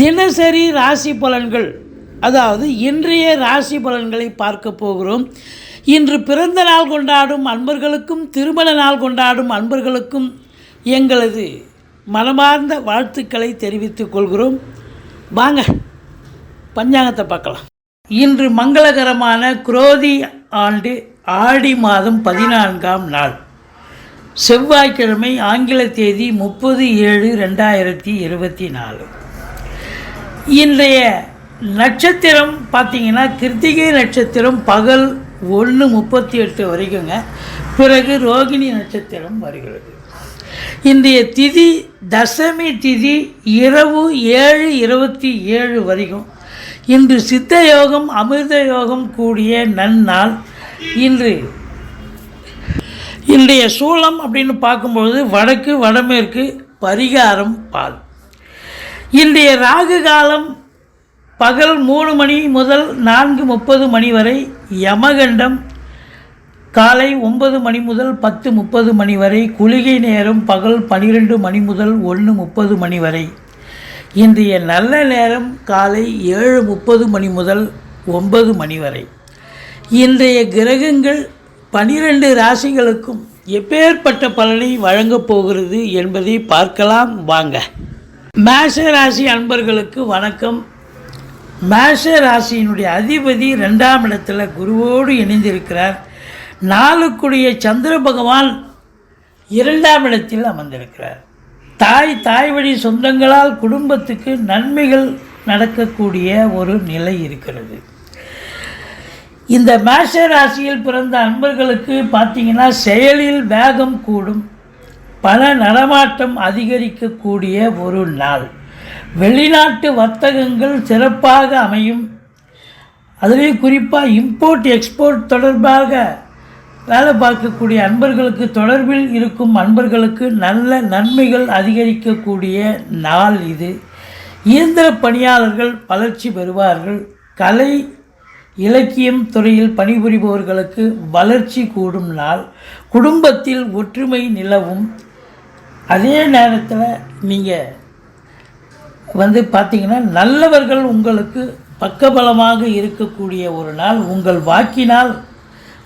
தினசரி ராசி பலன்கள் அதாவது இன்றைய ராசி பலன்களை பார்க்க போகிறோம். இன்று பிறந்த நாள் கொண்டாடும் அன்பர்களுக்கும் திருமண நாள் கொண்டாடும் அன்பர்களுக்கும் எங்களது மனமார்ந்த வாழ்த்துக்களை தெரிவித்துக் கொள்கிறோம். வாங்க பஞ்சாங்கத்தை பார்க்கலாம். இன்று மங்களகரமான குரோதி ஆண்டு ஆடி மாதம் பதினான்காம் நாள். செவ்வாய்க்கிழமை ஆங்கில தேதி முப்பது ஏழு ரெண்டாயிரத்தி இருபத்தி நாலு. இன்றைய நட்சத்திரம் பார்த்தீங்கன்னா கிருத்திகை நட்சத்திரம் பகல் ஒன்று முப்பத்தி எட்டு வரைக்குங்க. பிறகு ரோகிணி நட்சத்திரம் வருகிறது. இன்றைய திதி தசமி திதி இரவு ஏழு இருபத்தி ஏழு வரைக்கும். இன்று சித்த யோகம் அமிர்த யோகம் கூடிய நன்னாள் இன்று. இன்றைய சூளம் அப்படின்னு பார்க்கும்பொழுது வடக்கு வடமேற்கு பரிகாரம் பால். இன்றைய ராகு காலம் பகல் மூணு மணி முதல் நான்கு முப்பது மணி வரை யமகண்டம். காலை ஒன்பது மணி முதல் பத்து முப்பது மணி வரை குளிகை நேரம் பகல் பனிரெண்டு மணி முதல் ஒன்று முப்பது மணி வரை. இன்றைய நல்ல நேரம் காலை ஏழு முப்பது மணி முதல் ஒன்பது மணி வரை. இன்றைய கிரகங்கள் பனிரெண்டு ராசிகளுக்கும் எப்பேற்பட்ட பலனை வழங்கப் போகிறது என்பதை பார்க்கலாம். வாங்க. மேஷ ராசி அன்பர்களுக்கு வணக்கம். மேஷ ராசியினுடைய அதிபதி ரெண்டாம் இடத்துல குருவோடு இணைந்திருக்கிறார். நாளுக்குடைய சந்திர பகவான் இரண்டாம் இடத்தில் அமர்ந்திருக்கிறார். தாய் தாய் வழி சொந்தங்களால் குடும்பத்துக்கு நன்மைகள் நடக்கக்கூடிய ஒரு நிலை இருக்கிறது. இந்த மேஷ ராசியில் பிறந்த அன்பர்களுக்கு பார்த்தீங்கன்னா செயலில் வேகம் கூடும். பல நடமாட்டம் அதிகரிக்கக்கூடிய ஒரு நாள். வெளிநாட்டு வர்த்தகங்கள் சிறப்பாக அமையும். அதுலேயும் குறிப்பாக இம்போர்ட் எக்ஸ்போர்ட் தொடர்பாக வேலை பார்க்கக்கூடிய அன்பர்களுக்கு தொடர்பில் இருக்கும் அன்பர்களுக்கு நல்ல நன்மைகள் அதிகரிக்கக்கூடிய நாள் இது. இயந்திர பணியாளர்கள் வளர்ச்சி பெறுவார்கள். கலை இலக்கியம் துறையில் பணிபுரிபவர்களுக்கு வளர்ச்சி கூடும் நாள். குடும்பத்தில் ஒற்றுமை நிலவும். அதே நேரத்தில் நீங்கள் வந்து பார்த்தீங்கன்னா நல்லவர்கள் உங்களுக்கு பக்கபலமாக இருக்கக்கூடிய ஒரு நாள் உங்கள் வாக்கினால்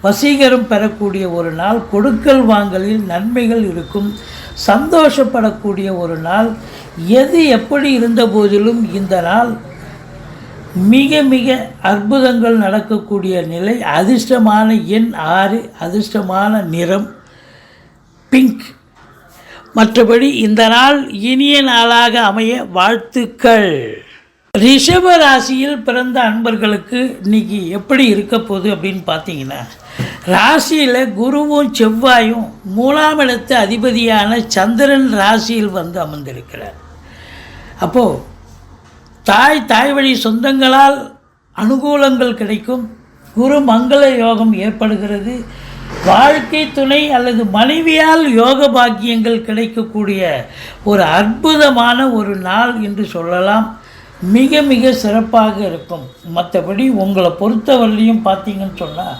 வசீகரம் பெறக்கூடிய ஒரு நாள் கொடுக்கல் வாங்கலில் நன்மைகள் இருக்கும் சந்தோஷப்படக்கூடிய ஒரு நாள் எது எப்படி இருந்த போதிலும் இந்த நாள் மிக மிக அற்புதங்கள் நடக்கக்கூடிய நிலை அதிர்ஷ்டமான எண் ஆறு அதிர்ஷ்டமான நிறம் பிங்க். மற்றபடி இந்த நாள் இனிய நாளாக அமைய வாழ்த்துக்கள். ரிஷப ராசியில் பிறந்த அன்பர்களுக்கு இன்னைக்கு எப்படி இருக்க போகுது அப்படின்னு பார்த்தீங்கன்னா ராசியில் குருவும் செவ்வாயும் மூணாம் இடத்து அதிபதியான சந்திரன் ராசியில் வந்து அமர்ந்திருக்கிறார். அப்போது தாய் தாய் வழி சொந்தங்களால் அனுகூலங்கள் கிடைக்கும். குரு மங்கள யோகம் ஏற்படுகிறது. வாழ்க்கை துணை அல்லது மனைவியால் யோக பாக்கியங்கள் கிடைக்கக்கூடிய ஒரு அற்புதமான ஒரு நாள் என்று சொல்லலாம். மிக மிக சிறப்பாக இருக்கும். மற்றபடி உங்களை பொறுத்தவரையிலையும் பார்த்தீங்கன்னு சொன்னால்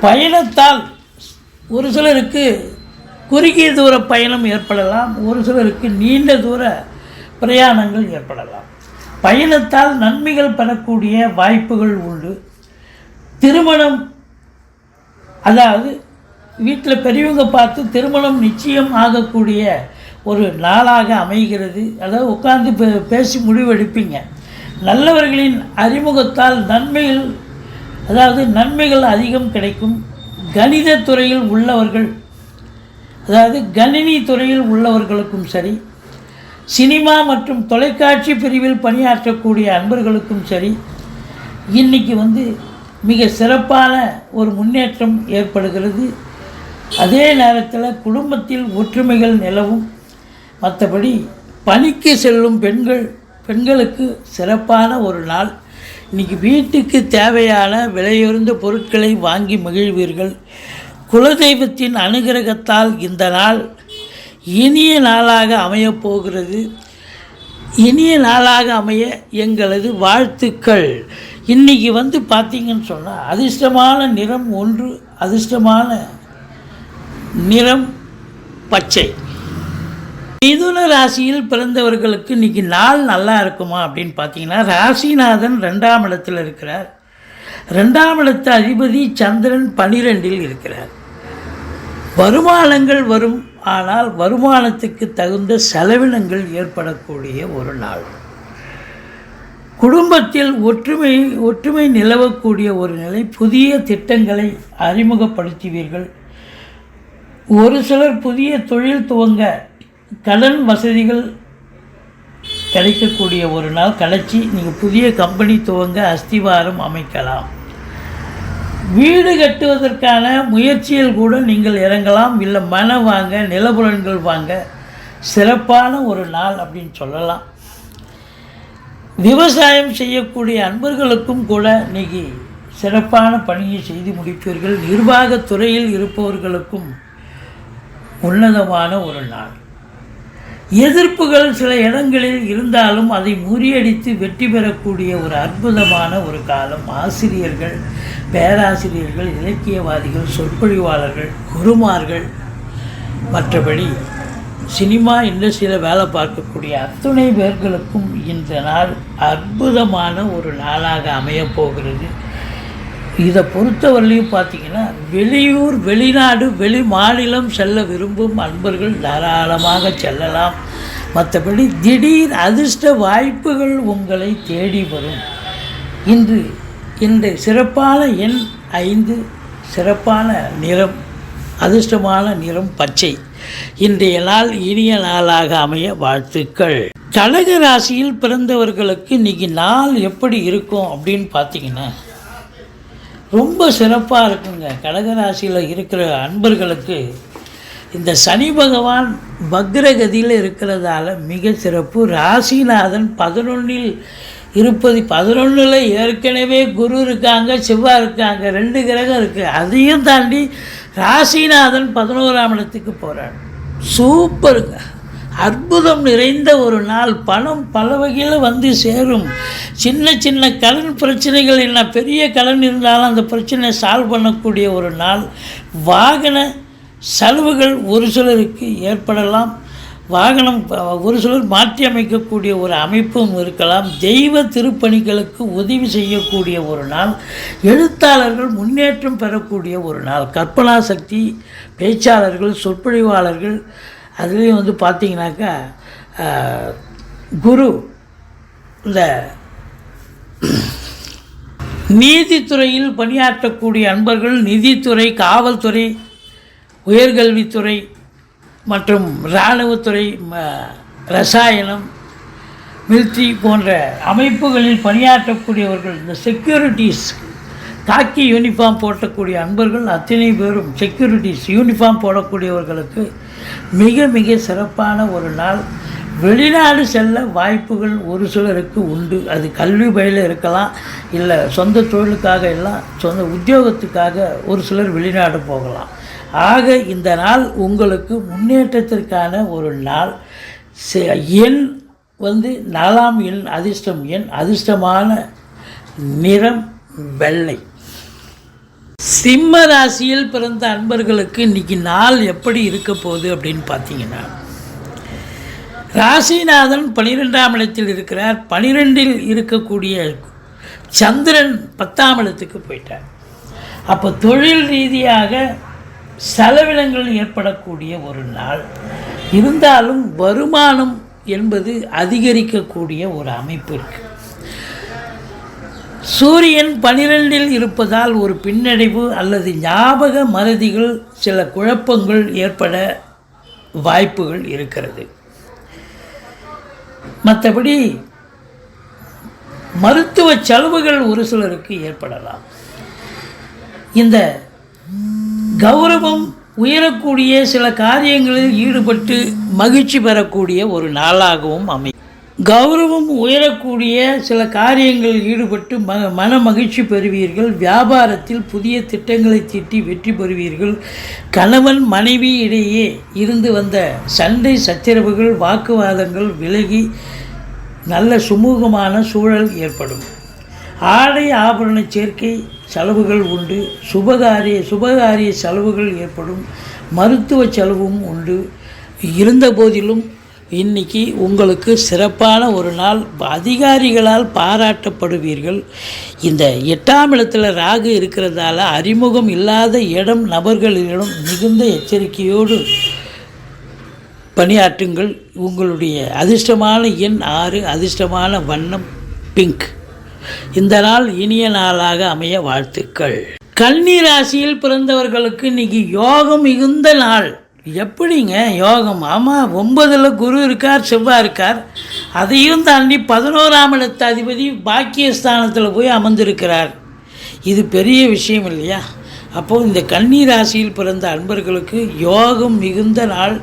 பயணத்தால் ஒரு சிலருக்கு குறுகிய தூர பயணம் ஏற்படலாம். ஒரு சிலருக்கு நீண்ட தூர பிரயாணங்கள் ஏற்படலாம். பயணத்தால் நன்மைகள் பெறக்கூடிய வாய்ப்புகள் உண்டு. திருமணம் அதாவது வீட்டில் பெரியவங்க பார்த்து திருமணம் நிச்சயம் ஆகக்கூடிய ஒரு நாளாக அமைகிறது. அதாவது உட்காந்து பே பேசி முடிவெடுப்பீங்க. நல்லவர்களின் அறிமுகத்தால் நன்மைகள் அதாவது நன்மைகள் அதிகம் கிடைக்கும். கணித துறையில் உள்ளவர்கள் அதாவது கணினி துறையில் உள்ளவர்களுக்கும் சரி சினிமா மற்றும் தொலைக்காட்சி பிரிவில் பணியாற்றக்கூடிய அன்பர்களுக்கும் சரி இன்றைக்கி வந்து மிக சிறப்பான ஒரு முன்னேற்றம் ஏற்படுகிறது. அதே நேரத்தில் குடும்பத்தில் ஒற்றுமைகள் நிலவும். மற்றபடி பணிக்கு செல்லும் பெண்கள் பெண்களுக்கு சிறப்பான ஒரு நாள். இன்றைக்கி வீட்டுக்கு தேவையான விலையுறந்த பொருட்களை வாங்கி மகிழ்வீர்கள். குலதெய்வத்தின் அனுகிரகத்தால் இந்த நாள் இனிய நாளாக அமையப் போகிறது இனிய நாளாக அமைய எங்களது வாழ்த்துக்கள். இன்னைக்கு வந்து பார்த்தீங்கன்னு சொன்னால் அதிர்ஷ்டமான நிறம் ஒன்று அதிர்ஷ்டமான நிறம் பச்சை. மிதுன ராசியில் பிறந்தவர்களுக்கு இன்னைக்கு நாள் நல்லா இருக்குமா அப்படின்னு பார்த்தீங்கன்னா ராசிநாதன் ரெண்டாம் இடத்தில் இருக்கிறார். ரெண்டாம் இடத்து அதிபதி சந்திரன் பனிரெண்டில் இருக்கிறார். வருமானங்கள் வரும் ஆனால் வருமானத்துக்கு தகுந்த செலவினங்கள் ஏற்படக்கூடிய ஒரு நாள். குடும்பத்தில் ஒற்றுமை ஒற்றுமை நிலவக்கூடிய ஒரு நிலை புதிய திட்டங்களை அறிமுகப்படுத்துவீர்கள். ஒரு சிலர் புதிய தொழில் துவங்க கடன் வசதிகள் கிடைக்கக்கூடிய ஒரு நாள் கடைச்சி நீங்கள் புதிய கம்பெனி துவங்க அஸ்திவாரம் அமைக்கலாம். வீடு கட்டுவதற்கான முயற்சியில் கூட நீங்கள் இறங்கலாம். இல்லை மன வாங்க நிலபுலன்கள் வாங்க. சிறப்பான ஒரு நாள் அப்படின்னு சொல்லலாம். விவசாயம் செய்யக்கூடிய அன்பர்களுக்கும் கூட இன்னைக்கு சிறப்பான பணியை செய்து முடிப்பீர்கள். நிர்வாகத் துறையில் இருப்பவர்களுக்கும் உன்னதமான ஒரு நாள். எதிர்ப்புகள் சில இடங்களில் இருந்தாலும் அதை முறியடித்து வெற்றி பெறக்கூடிய ஒரு அற்புதமான ஒரு காலம். ஆசிரியர்கள் பேராசிரியர்கள் இலக்கியவாதிகள் சொற்பொழிவாளர்கள் குருமார்கள் மற்றபடி சினிமா இண்டஸ்ட்ரியில் வேலை பார்க்கக்கூடிய அத்துணை பேர்களுக்கும் இந்த நாள் அற்புதமான ஒரு நாளாக அமையப் போகிறது. இதை பொறுத்தவரையிலையும் பார்த்தீங்கன்னா வெளியூர் வெளிநாடு வெளி மாநிலம் செல்ல விரும்பும் அன்பர்கள் தாராளமாக செல்லலாம். மற்றபடி திடீர் அதிர்ஷ்ட வாய்ப்புகள் உங்களை தேடி வரும். இன்று இந்த சிறப்பான எண் ஐந்து சிறப்பான நிறம் அதிர்ஷ்டமான நிறம் பச்சை. இன்றைய நாள் இனிய நாளாக அமைய வாழ்த்துக்கள். கடக ராசியில் பிறந்தவர்களுக்கு இன்னைக்கு நாள் எப்படி இருக்கும் அப்படின்னு பார்த்தீங்கன்னா ரொம்ப சிறப்பாக இருக்குங்க. கடகராசியில் இருக்கிற அன்பர்களுக்கு இந்த சனி பகவான் பக்ரகதியில் இருக்கிறதால மிக சிறப்பு. ராசிநாதன் பதினொன்றில் இருப்பது பதினொன்றில் ஏற்கனவே குரு இருக்காங்க செவ்வாய் இருக்காங்க ரெண்டு கிரகம் இருக்குது அதையும் தாண்டி ராசிநாதன் பதினோராம் இடத்துக்கு போகிறார் சூப்பருங்க. அற்புதம் நிறைந்த ஒரு நாள். பணம் பல வகையில் வந்து சேரும். சின்ன சின்ன கடன் பிரச்சனைகள் என்ன பெரிய கடன் இருந்தாலும் அந்த பிரச்சனையை சால்வ் பண்ணக்கூடிய ஒரு நாள். வாகன செலவுகள் ஒரு சிலருக்கு ஏற்படலாம். வாகனம் ஒரு சிலர் மாற்றி அமைக்கக்கூடிய ஒரு அமைப்பும் இருக்கலாம். தெய்வ திருப்பணிகளுக்கு உதவி செய்யக்கூடிய ஒரு நாள் எழுத்தாளர்கள் முன்னேற்றம் பெறக்கூடிய ஒரு நாள். கற்பனா சக்தி பேச்சாளர்கள் சொற்பொழிவாளர்கள் அதுலேயும் வந்து பார்த்தீங்கன்னாக்கா குரு இந்த நீதித்துறையில் பணியாற்றக்கூடிய அன்பர்கள் நிதித்துறை காவல்துறை உயர்கல்வித்துறை மற்றும் இராணுவத்துறை ம- ரசாயனம் மிலிட்ரி போன்ற அமைப்புகளில் பணியாற்றக்கூடியவர்கள் இந்த செக்யூரிட்டிஸ் காக்கி யூனிஃபார்ம் போடக்கூடிய அன்பர்கள் அத்தனை பேரும் செக்யூரிட்டிஸ் யூனிஃபார்ம் போடக்கூடியவர்களுக்கு மிக மிக சிறப்பான ஒரு நாள். வெளிநாடு செல்ல வாய்ப்புகள் ஒரு சிலருக்கு உண்டு. அது கல்வி பயில இருக்கலாம் இல்லை சொந்த தொழிலுக்காக எல்லாம் சொந்த உத்தியோகத்துக்காக ஒரு சிலர் வெளிநாடு போகலாம். ஆக இந்த நாள் உங்களுக்கு முன்னேற்றத்திற்கான ஒரு நாள். எண் வந்து நாலாம் எண் அதிர்ஷ்டம் எண் அதிர்ஷ்டமான நிறம் வெள்ளை. சிம்ம ராசியில் பிறந்த அன்பர்களுக்கு இன்னைக்கு நாள் எப்படி இருக்க போகுது அப்படின்னு பார்த்தீங்கன்னா ராசிநாதன் பனிரெண்டாம் இடத்தில் இருக்கிறார். பனிரெண்டில் இருக்கக்கூடிய சந்திரன் பத்தாம் இடத்துக்கு போயிட்டார். அப்போ தொழில் ரீதியாக செலவினங்கள் ஏற்படக்கூடிய ஒரு நாள். இருந்தாலும் வருமானம் என்பது அதிகரிக்கக்கூடிய ஒரு அமைப்பு இருக்கு சூரியன் பனிரெண்டில் இருப்பதால் ஒரு பின்னடைவு அல்லது ஞாபக மறதிகள் சில குழப்பங்கள் ஏற்பட வாய்ப்புகள் இருக்கிறது. மற்றபடி மருத்துவ செலவுகள் ஒரு சிலருக்கு ஏற்படலாம். இந்த கௌரவம் உயரக்கூடிய சில காரியங்களில் ஈடுபட்டு மகிழ்ச்சி பெறக்கூடிய ஒரு நாளாகவும் அமையும். கௌரவம் உயரக்கூடிய சில காரியங்களில் ஈடுபட்டு ம மன மகிழ்ச்சி பெறுவீர்கள். வியாபாரத்தில் புதிய திட்டங்களை தீட்டி வெற்றி பெறுவீர்கள். கணவன் மனைவி இடையே இருந்து வந்த சண்டை சச்சரவுகள் வாக்குவாதங்கள் விலகி நல்ல சுமூகமான சூழல் ஏற்படும். ஆடை ஆபரண சேர்க்கை செலவுகள் உண்டு. சுபகாரிய சுபகாரிய செலவுகள் ஏற்படும். மருத்துவ செலவும் உண்டு. இருந்த போதிலும் இன்னைக்கு உங்களுக்கு சிறப்பான ஒரு நாள். அதிகாரிகளால் பாராட்டப்படுவீர்கள். இந்த எட்டாம் இடத்துல ராகு இருக்கிறதால அறிமுகம் இல்லாத இடம் நபர்களிடம் மிகுந்த எச்சரிக்கையோடு பணியாற்றுங்கள். உங்களுடைய அதிர்ஷ்டமான எண் ஆறு அதிர்ஷ்டமான வண்ணம் பிங்க். இந்த நாள் இனிய நாளாக அமைய வாழ்த்துக்கள். கன்னி ராசியில் பிறந்தவர்களுக்கு இன்னைக்கு யோகம் மிகுந்த நாள். எப்படிங்க? யோகம். ஆமாம் ஒன்பதில் குரு இருக்கார் செவ்வாய் இருக்கார். அதையும் தாண்டி பதினோராம் இடத்த அதிபதி பாக்கியஸ்தானத்தில் போய் அமர்ந்திருக்கிறார். இது பெரிய விஷயம் இல்லையா? அப்போது இந்த கன்னி ராசியில் பிறந்த அன்பர்களுக்கு யோகம் மிகுந்த நாள்.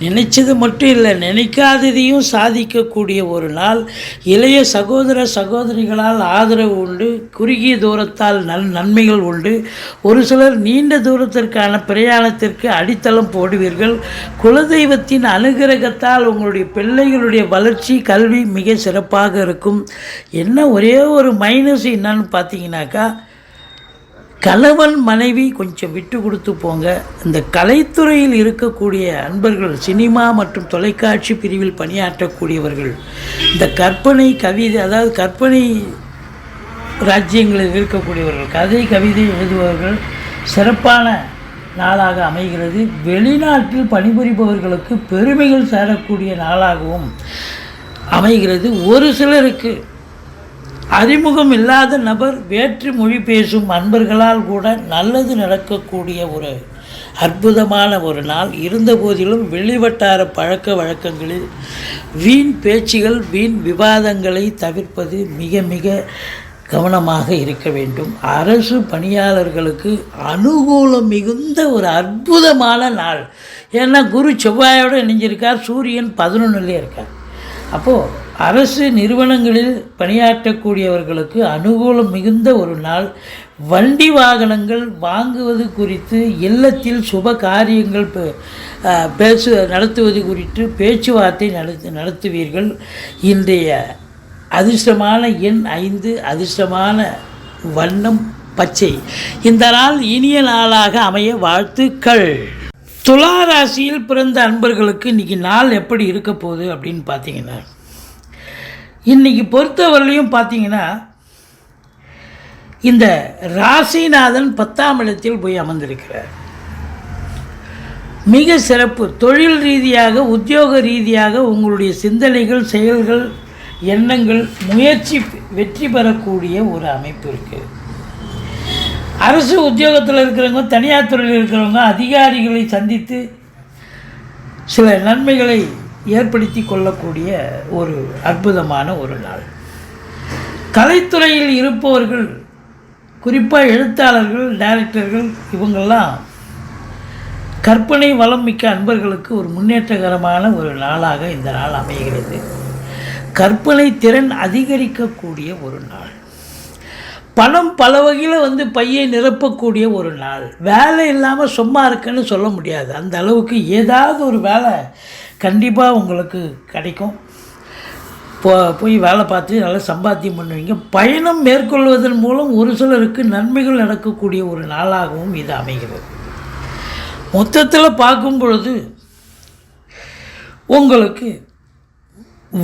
நினைச்சது மட்டும் இல்லை நினைக்காததையும் சாதிக்கக்கூடிய ஒரு நாள். இளைய சகோதர சகோதரிகளால் ஆதரவு உண்டு குறுகிய தூரத்தால் நல் நன்மைகள் உண்டு. ஒரு சிலர் நீண்ட தூரத்திற்கான பிரயாணத்திற்கு அடித்தளம் போடுவீர்கள். குலதெய்வத்தின் அனுகிரகத்தால் உங்களுடைய பிள்ளைகளுடைய வளர்ச்சி கல்வி மிக சிறப்பாக இருக்கும். என்ன ஒரே ஒரு மைனஸ் என்னன்னு பார்த்தீங்கன்னாக்கா கணவன் மனைவி கொஞ்சம் விட்டு கொடுத்து போங்க. இந்த கலைத்துறையில் இருக்கக்கூடிய அன்பர்கள் சினிமா மற்றும் தொலைக்காட்சி பிரிவில் பணியாற்றக்கூடியவர்கள் இந்த கற்பனை கவிதை அதாவது கற்பனை ராஜ்யங்களில் இருக்கக்கூடியவர்கள் கதை கவிதை எழுதுபவர்கள் சிறப்பான நாளாக அமைகிறது. வெளிநாட்டில் பணிபுரிபவர்களுக்கு பெருமைகள் சேரக்கூடிய நாளாகவும் அமைகிறது. ஒரு சிலருக்கு அறிமுகம் இல்லாத நபர் வேற்று மொழி பேசும் அன்பர்களால் கூட நல்லது நடக்கக்கூடிய ஒரு அற்புதமான ஒரு நாள். இருந்த போதிலும் வெளிவட்டார பழக்க வழக்கங்களில் வீண் பேச்சுகள் வீண் விவாதங்களை தவிர்ப்பது மிக மிக கவனமாக இருக்க வேண்டும். அரசு பணியாளர்களுக்கு அனுகூலம் மிகுந்த ஒரு அற்புதமான நாள். ஏன்னா குரு செவ்வாயோடு இணைஞ்சிருக்கார் சூரியன் பதினொன்றுலேயே இருக்கார். அப்போது அரசு நிறுவனங்களில் பணியாற்றக்கூடியவர்களுக்கு அனுகூலம் மிகுந்த ஒரு நாள் வண்டி வாகனங்கள் வாங்குவது குறித்து இல்லத்தில் சுப காரியங்கள் பேசு நடத்துவது குறித்து பேச்சுவார்த்தை நடத்து நடத்துவீர்கள். இன்றைய அதிர்ஷ்டமான எண் ஐந்து அதிர்ஷ்டமான வண்ணம் பச்சை. இந்த நாள் இனிய நாளாக அமைய வாழ்த்துக்கள். துலா ராசியில் பிறந்த அன்பர்களுக்கு இன்னைக்கு நாள் எப்படி இருக்க போகுது அப்படின்னு பார்த்தீங்கன்னா இன்னைக்கு பொறுத்தவரையிலையும் பார்த்தீங்கன்னா இந்த ராசிநாதன் பத்தாம் இடத்தில் போய் அமர்ந்திருக்கிறார். மிக சிறப்பு. தொழில் ரீதியாக உத்தியோக ரீதியாக உங்களுடைய சிந்தனைகள் செயல்கள் எண்ணங்கள் முயற்சி வெற்றி பெறக்கூடிய ஒரு அமைப்பு இருக்குது அரசு உத்தியோகத்தில் இருக்கிறவங்க தனியார் துறையில் இருக்கிறவங்க அதிகாரிகளை சந்தித்து சில நன்மைகளை ஏற்படுத்தி கொள்ளக்கூடிய ஒரு அற்புதமான ஒரு நாள். கலைத்துறையில் இருப்பவர்கள் குறிப்பாக எழுத்தாளர்கள் டைரக்டர்கள் இவங்கெல்லாம் கற்பனை வளம் மிக்க அன்பர்களுக்கு ஒரு முன்னேற்றகரமான ஒரு நாளாக இந்த நாள் அமைகிறது. கற்பனை திறன் அதிகரிக்கக்கூடிய ஒரு நாள். பணம் பல வகையில் வந்து பையை நிரப்பக்கூடிய ஒரு நாள். வேலை இல்லாமல் சும்மா இருக்குன்னு சொல்ல முடியாது. அந்த அளவுக்கு ஏதாவது ஒரு வேலை கண்டிப்பாக உங்களுக்கு கிடைக்கும். போ போய் வேலை பார்த்து நல்லா சம்பாத்தியம் பண்ணுவீங்க. பயணம் மேற்கொள்வதன் மூலம் ஒரு சிலருக்கு நன்மைகள் நடக்கக்கூடிய ஒரு நாளாகவும் இது அமைகிறது. மொத்தத்தில் பார்க்கும் பொழுது உங்களுக்கு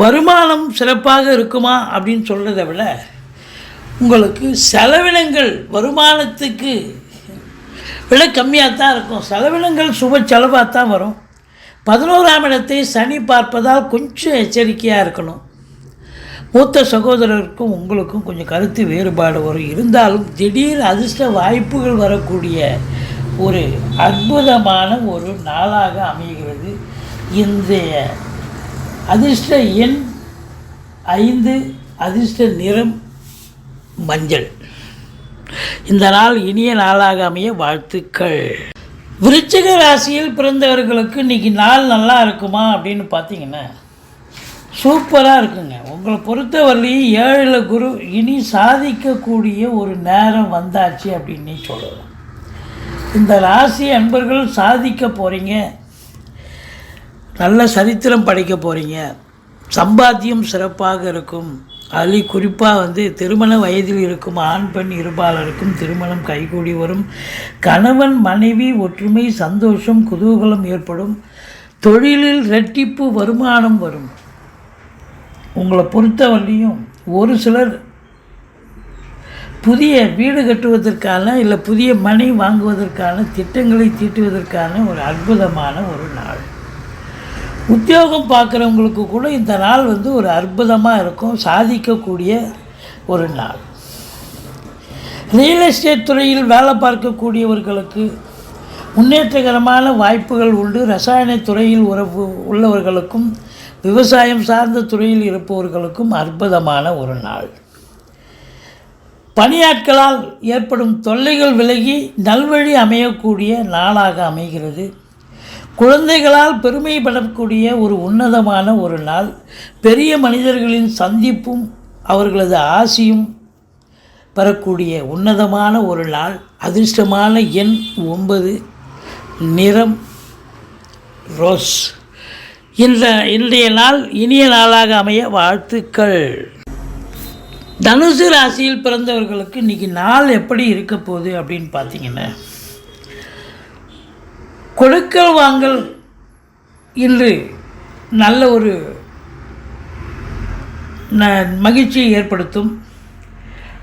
வருமானம் சிறப்பாக இருக்குமா அப்படின்னு சொல்கிறத விட உங்களுக்கு செலவினங்கள் வருமானத்துக்கு விலை கம்மியாக தான் இருக்கும். செலவினங்கள் சுப செலவாக தான் வரும். பதினோராம் இடத்தை சனி பார்ப்பதால் கொஞ்சம் எச்சரிக்கையாக இருக்கணும். மூத்த சகோதரருக்கும் உங்களுக்கும் கொஞ்சம் கருத்து வேறுபாடு வரும். இருந்தாலும் திடீர் அதிர்ஷ்ட வாய்ப்புகள் வரக்கூடிய ஒரு அற்புதமான ஒரு நாளாக அமைகிறது. இந்த அதிர்ஷ்ட எண் ஐந்து அதிர்ஷ்ட நிறம் மஞ்சள். இந்த நாள் இனிய நாளாக அமைய வாழ்த்துக்கள். விருச்சிக ராசியில் பிறந்தவர்களுக்கு இன்றைக்கி நாள் நல்லா இருக்குமா அப்படின்னு பார்த்தீங்கன்னா சூப்பராக இருக்குங்க. உங்களை பொறுத்தவரையிலையும் ஏழில் குரு இனி சாதிக்கக்கூடிய ஒரு நேரம் வந்தாச்சு அப்படின்னு சொல்லலாம். இந்த ராசி அன்பர்கள் சாதிக்க போகிறீங்க நல்ல சரித்திரம் படைக்க போகிறீங்க சம்பாத்தியம் சிறப்பாக இருக்கும். அதில் குறிப்பாக வந்து திருமண வயதில் இருக்கும் ஆண் பெண் இருபாலருக்கும் திருமணம் கைகூடி வரும். கணவன் மனைவி ஒற்றுமை சந்தோஷம் குதூகலம் ஏற்படும். தொழிலில் ரெட்டிப்பு வருமானம் வரும். உங்களை பொறுத்தவரையும் ஒரு சிலர் புதிய வீடு கட்டுவதற்கான இல்லை புதிய மனை வாங்குவதற்கான திட்டங்களை தீட்டுவதற்கான ஒரு அற்புதமான ஒரு நாள். உத்தியோகம் பார்க்குறவங்களுக்கு கூட இந்த நாள் வந்து ஒரு அற்புதமாக இருக்கும். சாதிக்கக்கூடிய ஒரு நாள். ரியல் எஸ்டேட் துறையில் வேலை பார்க்கக்கூடியவர்களுக்கு முன்னேற்றகரமான வாய்ப்புகள் உண்டு. ரசாயன துறையில் உறவு உள்ளவர்களுக்கும் விவசாயம் சார்ந்த துறையில் இருப்பவர்களுக்கும் அற்புதமான ஒரு நாள். பணியாட்களால் ஏற்படும் தொல்லைகள் விலகி நல்வழி அமையக்கூடிய நாளாக அமைகிறது. குழந்தைகளால் பெருமைப்படக்கூடிய ஒரு உன்னதமான ஒரு நாள். பெரிய மனிதர்களின் சந்திப்பும் அவர்களது ஆசியும் பெறக்கூடிய உன்னதமான ஒரு நாள். அதிர்ஷ்டமான எண் ஒன்பது நிறம் ரோஸ். இந்த இன்றைய நாள் இனிய நாளாக அமைய வாழ்த்துக்கள். தனுசு ராசியில் பிறந்தவர்களுக்கு இன்றைக்கி நாள் எப்படி இருக்க போகுது அப்படின்னு பார்த்தீங்கன்னா கொடுக்கல் வாங்கல் இன்று நல்ல ஒரு ந மகிழ்ச்சியை ஏற்படுத்தும்.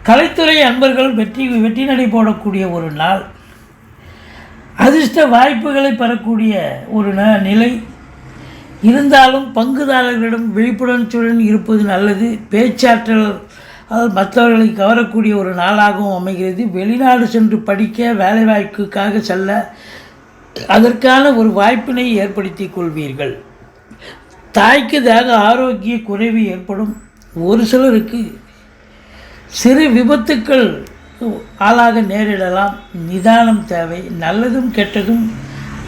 கலைத்துறை அன்பர்கள் வெற்றி வெற்றி நடை போடக்கூடிய ஒரு நாள். அதிர்ஷ்ட வாய்ப்புகளை பெறக்கூடிய ஒரு ந நிலை. இருந்தாலும் பங்குதாரர்களிடம் விழிப்புணர்ச்சியுடன் இருப்பது நல்லது. பேச்சாற்றல் அது மற்றவர்களை கவரக்கூடிய ஒரு நாளாகவும் அமைகிறது. வெளிநாடு சென்று படிக்க வேலைவாய்ப்புக்காக செல்ல அதற்கான ஒரு வாய்ப்பினை ஏற்படுத்தி கொள்வீர்கள். தாய்க்கு தேக ஆரோக்கிய குறைவு ஏற்படும். ஒரு சிலருக்கு சிறு விபத்துக்கள் ஆளாக நேரிடலாம். நிதானம் தேவை. நல்லதும் கெட்டதும்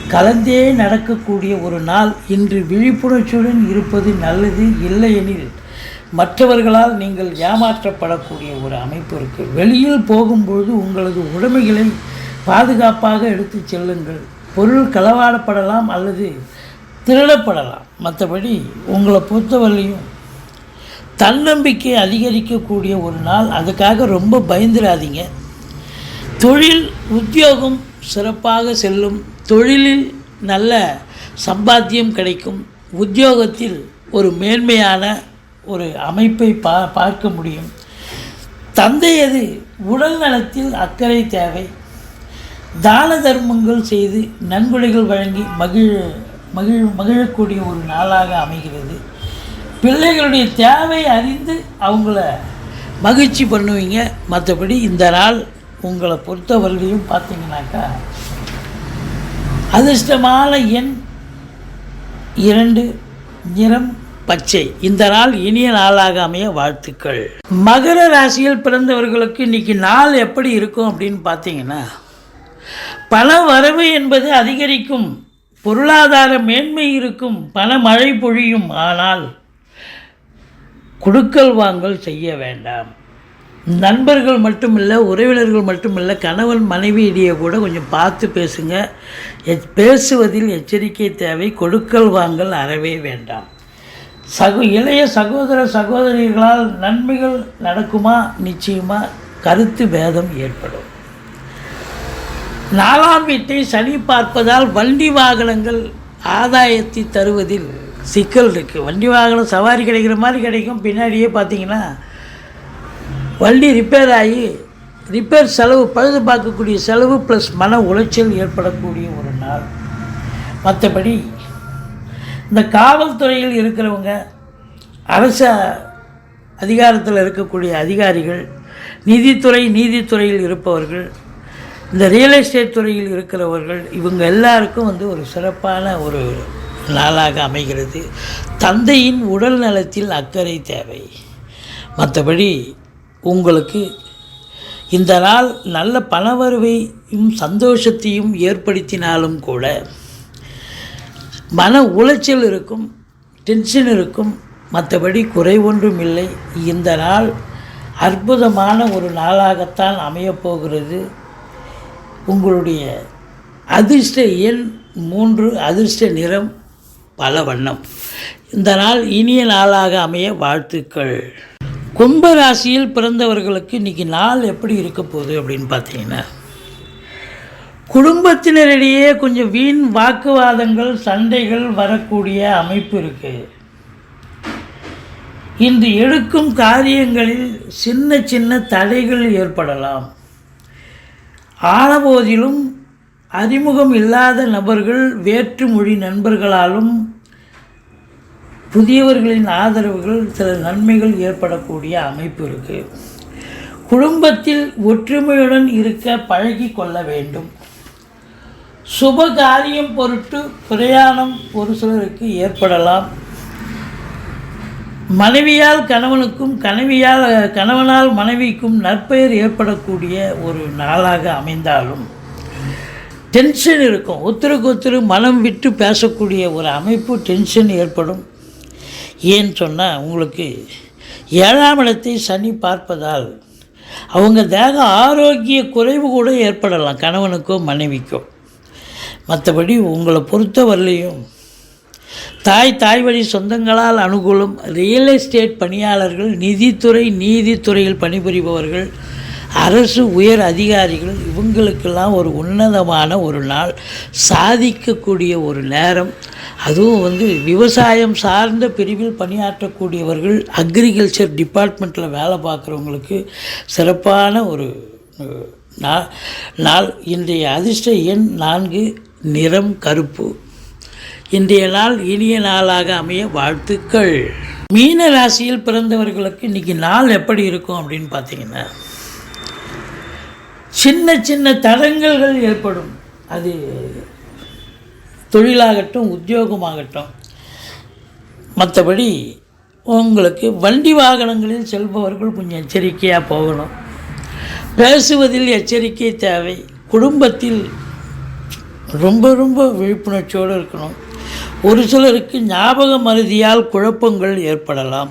கலந்தே நடக்கக்கூடிய ஒரு நாள். இன்று விழிப்புணர்ச்சியுடன் இருப்பது நல்லது இல்லையெனில் மற்றவர்களால் நீங்கள் ஏமாற்றப்படக்கூடிய ஒரு அமைப்பு இருக்குது வெளியில் போகும்பொழுது உங்களது உடைமைகளை பாதுகாப்பாக எடுத்து செல்லுங்கள். பொருள் களவாடப்படலாம் அல்லது திருடப்படலாம். மற்றபடி உங்களை பொறுத்தவரையும் தன்னம்பிக்கை அதிகரிக்கக்கூடிய ஒரு நாள். அதுக்காக ரொம்ப பயந்துடாதீங்க. தொழில் உத்தியோகம் சிறப்பாக செல்லும். தொழிலில் நல்ல சம்பாத்தியம் கிடைக்கும். உத்தியோகத்தில் ஒரு மேன்மையான ஒரு அமைப்பை பா பார்க்க முடியும். தந்தையது உடல் நலத்தில் அக்கறை தேவை. தான தர்மங்கள் செய்து நன்கொடைகள் வழங்கி மகிழ மகிழ் மகிழக்கூடிய ஒரு நாளாக அமைகிறது. பிள்ளைகளுடைய தேவை அறிந்து அவங்கள மகிழ்ச்சி பண்ணுவீங்க. மற்றபடி இந்த நாள் உங்களை பொறுத்தவரையிலையும் பார்த்தீங்கன்னாக்கா அதிர்ஷ்டமான எண் இரண்டு நிறம் பச்சை. இந்த நாள் இனிய நாளாக அமைய வாழ்த்துக்கள். மகர ராசியில் பிறந்தவர்களுக்கு இன்னைக்கு நாள் எப்படி இருக்கும் அப்படின்னு பார்த்தீங்கன்னா பண வரவு என்பது அதிகரிக்கும் பொருளாதார மேன்மை இருக்கும் பண மழை பொழியும். ஆனால் கொடுக்கல் வாங்கல் செய்ய வேண்டாம். நண்பர்கள் மட்டுமில்லை உறவினர்கள் மட்டுமில்லை கணவன் மனைவி இடையே கூட கொஞ்சம் பார்த்து பேசுங்க. எச் பேசுவதில் எச்சரிக்கை தேவை. கொடுக்கல் வாங்கல் அறவே வேண்டாம். சகோ இளைய சகோதர சகோதரிகளால் நன்மைகள் நடக்குமா? நிச்சயமாக கருத்து பேதம் ஏற்படும். நாலாம் வீட்டை சனி பார்ப்பதால் வண்டி வாகனங்கள் ஆதாயத்தை தருவதில் சிக்கல் இருக்குது வண்டி வாகனம் சவாரி கிடைக்கிற மாதிரி கிடைக்கும். பின்னாடியே பார்த்தீங்கன்னா வண்டி ரிப்பேர் ஆகி ரிப்பேர் செலவு பழுது பார்க்கக்கூடிய செலவு ப்ளஸ் மன உளைச்சல் ஏற்படக்கூடிய ஒரு நாள். மற்றபடி இந்த காவல்துறையில் இருக்கிறவங்க அரச அதிகாரத்தில் இருக்கக்கூடிய அதிகாரிகள் நிதித்துறை நீதித்துறையில் இருப்பவர்கள் இந்த ரியல் எஸ்டேட் துறையில் இருக்கிறவர்கள் இவங்க எல்லாருக்கும் வந்து ஒரு சிறப்பான ஒரு நாளாக அமைகிறது. தந்தையின் உடல் நலத்தில் அக்கறை தேவை. மற்றபடி உங்களுக்கு இந்த நாள் நல்ல பணவரவையும் சந்தோஷத்தையும் ஏற்படுத்தினாலும் கூட மன உளைச்சல் இருக்கும் டென்ஷன் இருக்கும் மற்றபடி குறை ஒன்றும் இல்லை. இந்த நாள் அற்புதமான ஒரு நாளாகத்தான் அமையப்போகிறது உங்களுடைய அதிர்ஷ்ட எண் மூன்று அதிர்ஷ்ட நிறம் பல வண்ணம். இந்த நாள் இனிய நாளாக அமைய வாழ்த்துக்கள். கும்ப ராசியில் பிறந்தவர்களுக்கு இன்றைக்கி நாள் எப்படி இருக்க போகுது அப்படின்னு பார்த்தீங்கன்னா குடும்பத்தினரிடையே கொஞ்சம் வீண் வாக்குவாதங்கள் சண்டைகள் வரக்கூடிய அமைப்பு இருக்குது இன்று எடுக்கும் காரியங்களில் சின்ன சின்ன தடைகள் ஏற்படலாம். ஆனபோதிலும் அறிமுகம் இல்லாத நபர்கள் வேற்று மொழி நண்பர்களாலும் புதியவர்களின் ஆதரவுகள் சில நன்மைகள் ஏற்படக்கூடிய அமைப்பு இருக்குது குடும்பத்தில் ஒற்றுமையுடன் இருக்க பழகி கொள்ள வேண்டும். சுப காரியம் பொருட்டு பிரயாணம் ஒரு சிலருக்கு ஏற்படலாம். மனைவியால் கணவனுக்கும் கணவியால் கணவனால் மனைவிக்கும் நற்பெயர் ஏற்படக்கூடிய ஒரு நாளாக அமைந்தாலும் டென்ஷன் இருக்கும். ஒருத்தருக்கு ஒருத்தர் மனம் விட்டு பேசக்கூடிய ஒரு அமைப்பு டென்ஷன் ஏற்படும். ஏன்னு சொன்னால் உங்களுக்கு ஏழாம் இடத்தை சனி பார்ப்பதால் அவங்க தேக ஆரோக்கிய குறைவு கூட ஏற்படலாம் கணவனுக்கோ மனைவிக்கோ. மற்றபடி உங்களை பொறுத்தவரையிலையும் தாய் தாய் வழி சொந்தங்களால் அனுகூலம் ரியல் எஸ்டேட் பணியாளர்கள் நிதித்துறை நீதித்துறையில் பணிபுரிபவர்கள் அரசு உயர் அதிகாரிகள் இவங்களுக்கெல்லாம் ஒரு உன்னதமான ஒரு நாள் சாதிக்கக்கூடிய ஒரு நேரம். அதுவும் வந்து விவசாயம் சார்ந்த பிரிவில் பணியாற்றக்கூடியவர்கள் அக்ரிகல்ச்சர் டிபார்ட்மெண்ட்டில் வேலை பார்க்குறவங்களுக்கு சிறப்பான ஒரு நாள். இன்றைய அதிர்ஷ்ட எண் நான்கு நிறம் கருப்பு. இன்றைய நாள் இனிய நாளாக அமைய வாழ்த்துக்கள். மீன ராசியில் பிறந்தவர்களுக்கு இன்றைக்கி நாள் எப்படி இருக்கும் அப்படின்னு பார்த்தீங்கன்னா சின்ன சின்ன தடங்கல்கள் ஏற்படும். அது தொழிலாகட்டும் உத்தியோகமாகட்டும். மற்றபடி உங்களுக்கு வண்டி வாகனங்களில் செல்பவர்கள் கொஞ்சம் எச்சரிக்கையாக போகணும். பேசுவதில் எச்சரிக்கை தேவை. குடும்பத்தில் ரொம்ப ரொம்ப விழிப்புணர்ச்சியோடு இருக்கணும். ஒரு சிலருக்கு ஞாபக மருதியால் குழப்பங்கள் ஏற்படலாம்.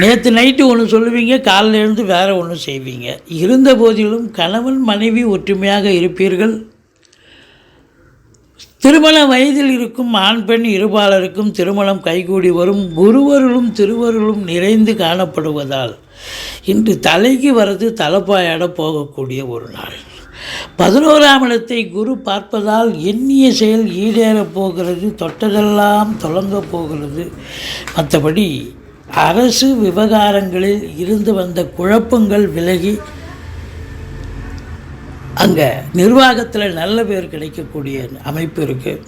நேற்று நைட்டு ஒன்று சொல்லுவீங்க காலைல எழுந்து வேறு ஒன்று செய்வீங்க. இருந்த போதிலும் கணவன் மனைவி ஒற்றுமையாக இருப்பீர்கள். திருமண வயதில் இருக்கும் ஆண் பெண் இருபாலருக்கும் திருமணம் கைகூடி வரும் குருவருளும் திருவருளும் நிறைந்து காணப்படுவதால் இன்று தலைக்கு வரது தலைப்பாயாட போகக்கூடிய ஒரு நாள். பதினோராம் இடத்தை குரு பார்ப்பதால் எண்ணிய செயல் ஈடேறப் போகிறது தொட்டதெல்லாம் தொடங்கப் போகிறது. மற்றபடி அரசு விவகாரங்களில் இருந்து வந்த குழப்பங்கள் விலகி அங்கே நிர்வாகத்தில் நல்ல பேர் கிடைக்கக்கூடிய அமைப்பு இருக்குது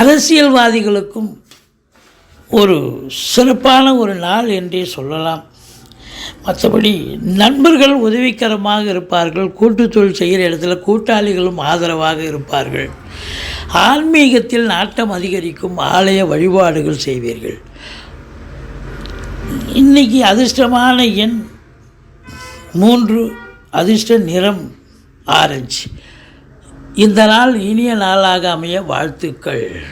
அரசியல்வாதிகளுக்கும் ஒரு சிறப்பான ஒரு நாள் என்றே சொல்லலாம். மற்றபடி நண்பர்கள் உதவிகரமாக இருப்பார்கள் கூட்டு தொழில் செய்கிற இடத்துல கூட்டாளிகளும் ஆதரவாக இருப்பார்கள். ஆன்மீகத்தில் நாட்டம் அதிகரிக்கும் ஆலய வழிபாடுகள் செய்வீர்கள். இன்னைக்கு அதிர்ஷ்டமான எண் மூன்று அதிர்ஷ்ட நிறம் ஆரஞ்சு. இந்த நாள் இனிய நாளாக அமைய வாழ்த்துக்கள்.